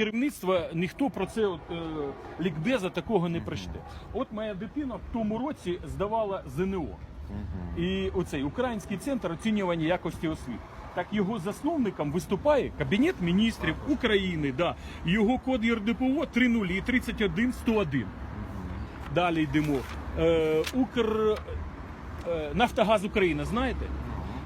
керівництва ніхто про це от, е, лікбеза такого не прочте. От моя дитина в тому році здавала ЗНО. І оцей український центр оцінювання якості освіти. Так його засновником виступає Кабінет міністрів України. Да. Його код ЄРДПО 30 31 101. Далі йдемо. Е, Укр е, Нафтогаз Україна, знаєте?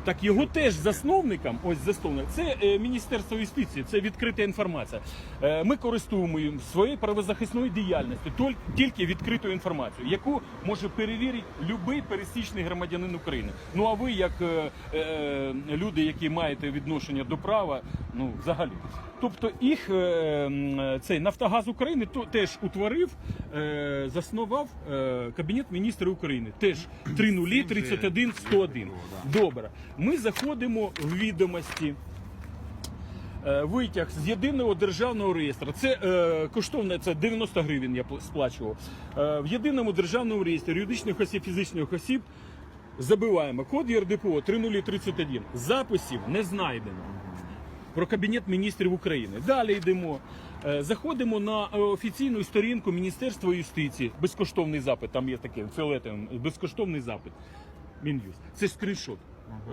Так його теж засновником, ось засновник, це е, Міністерство юстиції, це відкрита інформація. Е, ми користуємо своєю правозахисною діяльністю толь- тільки відкритою інформацією, яку може перевірити будь-який пересічний громадянин України. Ну а ви, як е, е, люди, які маєте відношення до права, ну взагалі. Тобто їх е, цей Нафтогаз України то теж утворив, е, заснував е, Кабінет міністрів України. Теж 30 31 101. Добре. Ми заходимо в відомості. Е, Витяг з єдиного державного реєстру. Це е, коштовне, це 90 гривень я сплачував. Е, в єдиному державному реєстрі юридичних осіб, фізичних осіб забиваємо код ЄРДПО 3031. Записів не знайдено про Кабінет міністрів України. Далі йдемо. Е, Заходимо на офіційну сторінку Міністерства юстиції. Безкоштовний запит. Там є такий фіолетовим, безкоштовний запит. Мін'юст. Це скріншот.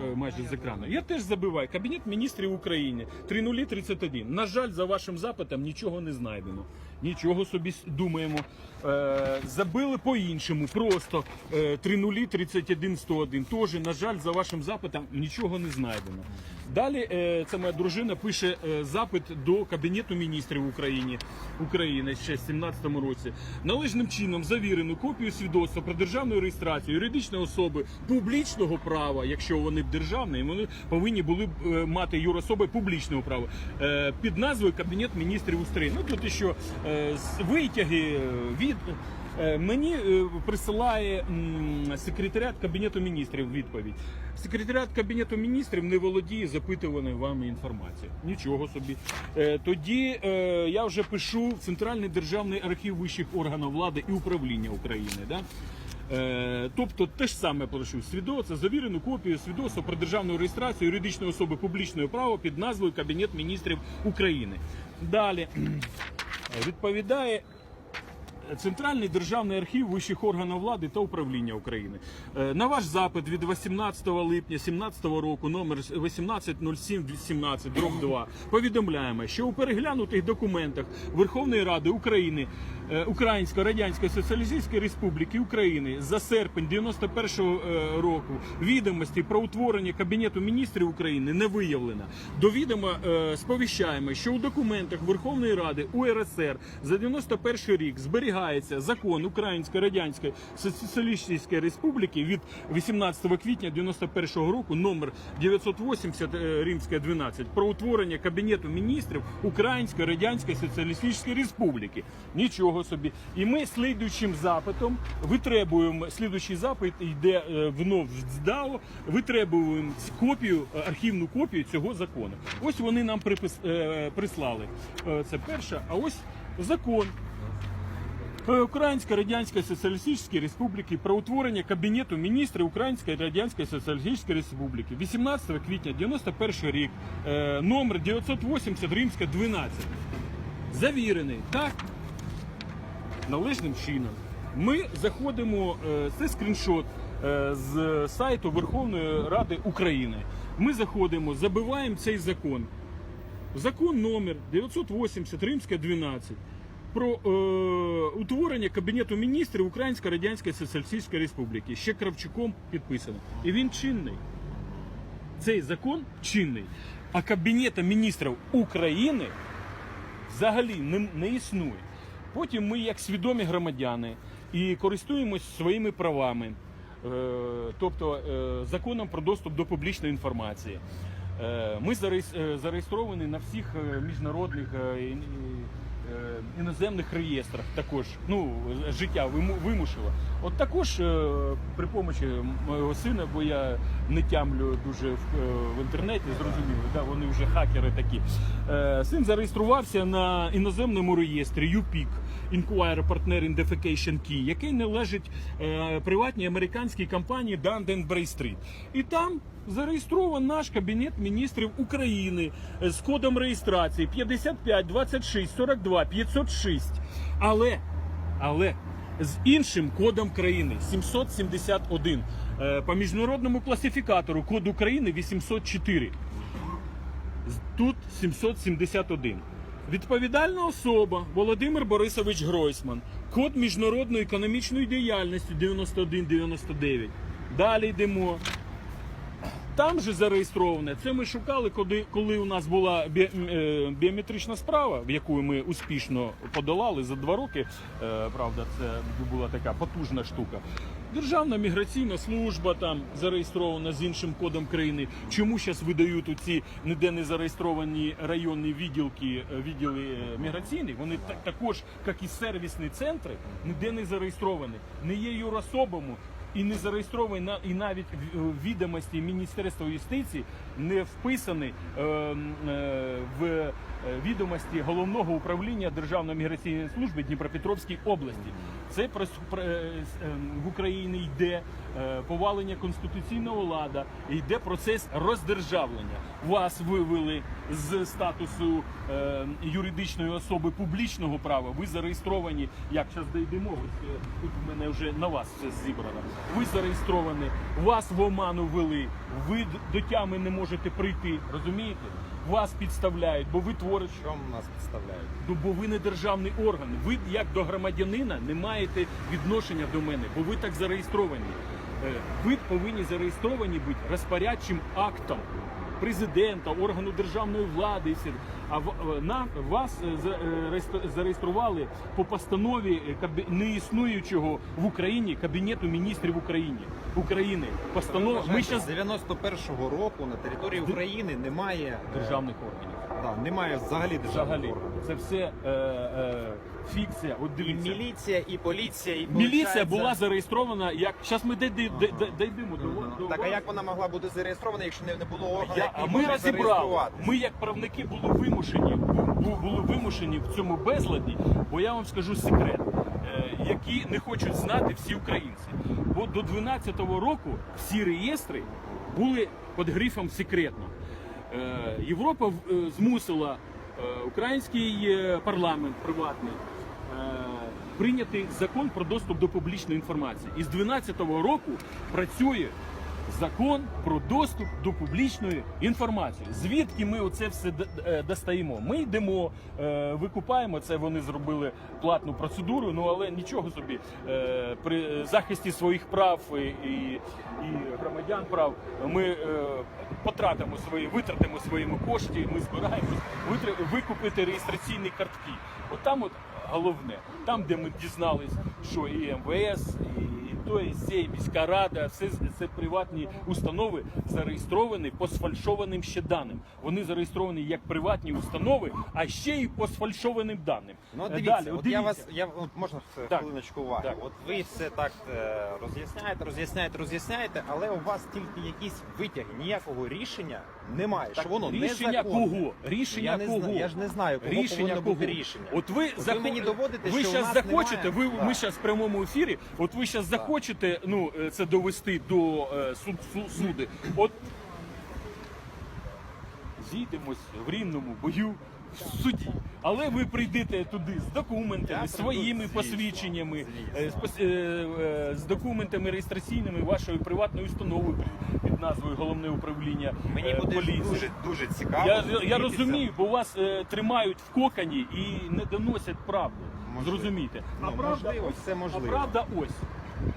Е, Майже з екрану. Я теж забиваю Кабінет міністрів України 3031. На жаль, за вашим запитом нічого не знайдено. Нічого собі думаємо. Е, забили по-іншому. Просто е, 3031 101. Теж, на жаль, за вашим запитом нічого не знайдено. Далі е, це моя дружина пише е, запит до Кабінету міністрів України України ще в 2017 році. Належним чином завірену копію свідоцтва про державну реєстрацію юридичної особи публічного права, якщо вони б державні, вони повинні були б е, мати юрособи публічного права е, під назвою Кабінет міністрів України. Ну тут що е, витяги е, від. Е, Мені е, присилає секретаріат Кабінету міністрів відповідь. Секретаріат Кабінету міністрів не володіє запитуваною вами інформацією. Нічого собі. Е, Тоді е, я вже пишу в Центральний державний архів вищих органів влади і управління України. Да? Е, Тобто те ж саме прошу свідоцтво, завірену копію свідоцтва про державну реєстрацію юридичної особи публічного права під назвою Кабінет міністрів України. Далі відповідає Центральний державний архів вищих органів влади та управління України. Е, На ваш запит від 18 липня 2017 року, номер 180717 дроб 2, повідомляємо, що у переглянутих документах Верховної Ради України Української Радянської Соціалістичної Республіки України за серпень 91-го року відомості про утворення Кабінету міністрів України не виявлено. До відома е, сповіщаємо, що у документах Верховної Ради УРСР за 91 рік зберігається закон Української Радянської Соціалістичної Республіки від 18 квітня 91-го року, номер 980 е, римське 12, про утворення Кабінету міністрів Української Радянської Соціалістичної Республіки. Нічого собі. І ми слідуючим запитом витребуємо, слідуючий запит йде е, вновь в витребуємо копію, е, архівну копію цього закону. Ось вони нам припис, е, прислали. Це перша, а ось закон. Української Радянської Соціалістичної Республіки про утворення Кабінету міністрів Української Радянської Соціалістичної Республіки 18 квітня 91 рік, номер 980 римська 12. Завірений, так? Належним чином. Ми заходимо, е, це скріншот е, з сайту Верховної Ради України. Ми заходимо, забиваємо цей закон. Закон номер 980 римська 12 про е, утворення Кабінету міністрів Української Радянської Соціалістичної Республіки. Ще Кравчуком підписано. І він чинний. Цей закон чинний. А Кабінета міністрів України взагалі не, не існує. Потім ми, як свідомі громадяни, і користуємось своїми правами, е, тобто е, законом про доступ до публічної інформації. Е, Ми зареєстровані на всіх міжнародних іноземних реєстрах. Також ну життя виму- вимушило. От також е, при помочі моєго сина, бо я не тямлю дуже в, е, інтернеті, зрозуміло, да, вони вже хакери такі. Е, Син зареєструвався на іноземному реєстрі UPIC Inquirer Partner Identification Key, який належить е, приватній американській компанії Dun Bradstreet. І там зареєстрований наш Кабінет міністрів України з кодом реєстрації 55 26 42 506. Але, але з іншим кодом країни 771. Е, По міжнародному класифікатору код України 804. Тут 771. Відповідальна особа Володимир Борисович Гройсман. Код міжнародної економічної діяльності 9199. Далі йдемо. Там же зареєстроване. Це ми шукали, коли, коли у нас була бі, е, біометрична справа, в яку ми успішно подолали за два роки. Е, правда, це була така потужна штука. Державна міграційна служба там зареєстрована з іншим кодом країни. Чому зараз видають у ці ніде не зареєстровані районні відділки, е, відділи е, міграційні? Вони так, також, як і сервісні центри, ніде не зареєстровані, не є юрособами і не зареєстрований на і навіть в- в відомості Міністерства юстиції не вписаний е, е, в е, відомості головного управління Державної міграційної служби Дніпропетровській області. Це е, е, в Україні йде е, повалення конституційного лада, йде процес роздержавлення. Вас вивели з статусу е, юридичної особи публічного права. Ви зареєстровані, як зараз дійдемо, е, тут в мене вже на вас все зібрано. Ви зареєстровані, вас в оману ввели, ви до тями не можете прийти, розумієте? Вас підставляють, бо ви творите Чому нас підставляють? Ну, бо ви не державний орган. Ви як до громадянина не маєте відношення до мене, бо ви так зареєстровані. Е, Ви повинні зареєстровані бути розпорядчим актом президента, органу державної влади. і все. А е, на вас е, за- реєстр- зареєстрували по постанові неіснуючого в Україні кабінету міністрів України. України. Постанова. Ми З зараз 91-го року на території України немає державних органів. Да, немає взагалі Взагалі, органів. це все е, е, фікція. От І дивіться. міліція, і поліція, і Міліція була зареєстрована як зараз ми дійде- дійде- дійдемо до, до Так, а як вона могла бути зареєстрована, якщо не не було органу, Я, який а ми може розібрали. зареєструвати? Ми як правники були вимушені, бу- були вимушені в цьому безладі, бо я вам скажу секрет, е, які не хочуть знати всі українці. Бо до 12-го року всі реєстри були під грифом секретно. Е, Європа е, змусила е, український парламент приватний прийняти закон про доступ до публічної інформації. І з 12-го року працює закон про доступ до публічної інформації. Звідки ми оце все е, достаємо? Ми йдемо, е, викупаємо це. Вони зробили платну процедуру. Ну але нічого собі е, при захисті своїх прав і, і, громадян прав ми потратимо свої, витратимо своїми кошти. Ми збираємось викупити реєстраційні картки. От там от головне, там, де ми дізнались, що і МВС, і, і то, і сє, і міська рада, все це приватні установи зареєстровані по сфальшованим ще даним. Вони зареєстровані як приватні установи, а ще й по сфальшованим даним. Ну, от Е, дивіться, далі, от дивіться. я вас, я от можна Так. хвилиночку уваги. Так. От ви все так е, роз'ясняєте, роз'ясняєте, роз'ясняєте, але у вас тільки якісь витяги, ніякого рішення немає. Так, що воно рішення незаконне. кого? Рішення я не кого? Знаю, я ж не знаю, кого рішення повинно кого? бути рішення. От ви, ви захо- мені доводите, ви що у щас нас захочете, немає. ви Так. ми зараз в прямому ефірі. От ви зараз захочете ну е, це довести до е, суд, су- суди. От зійдемось в рівному бою в суді. Але ви прийдете туди з документами, Я своїми посвідченнями, е, з, документами реєстраційними вашої приватної установи під- назвою головне управління Мені буде поліції. дуже дуже цікаво. Я, я розумію, бо вас е, тримають в кокані і не доносять правду. Можливо. Зрозумійте. А Ну, правда, можливо, ось, все можливо. А правда ось.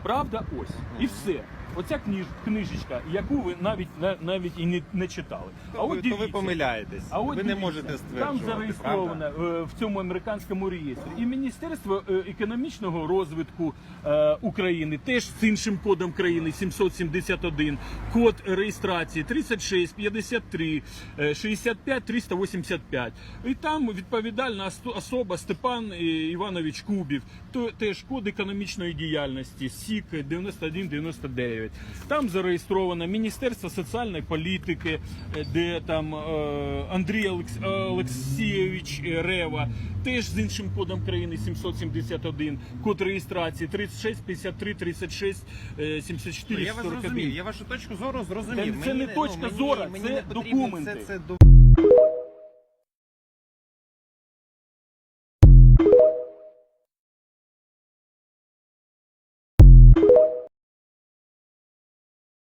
Правда ось. І все. Оця книж, книжечка, яку ви навіть на- навіть і не, не читали. То а ви, от то ви помиляєтесь. А от ви не дивіться, можете там стверджувати. зареєстровано правда? е, в цьому американському реєстрі і Міністерство е, економічного розвитку е, України теж з іншим кодом країни 771, код реєстрації 36 53 е, 65 385. І там відповідальна особа Степан Іванович Кубів, то теж код економічної діяльності СІК 9199. Там зареєстровано Міністерство соціальної політики, е, де там е, Андрій Олекс... Олексійович Рева, теж з іншим кодом країни 771, код реєстрації 36 53 36 е, 74 Я вас зрозумів, 41. я вашу точку зору зрозумів. Це- Мені не точка ну, зору, мені це не потрібно документи. Це, це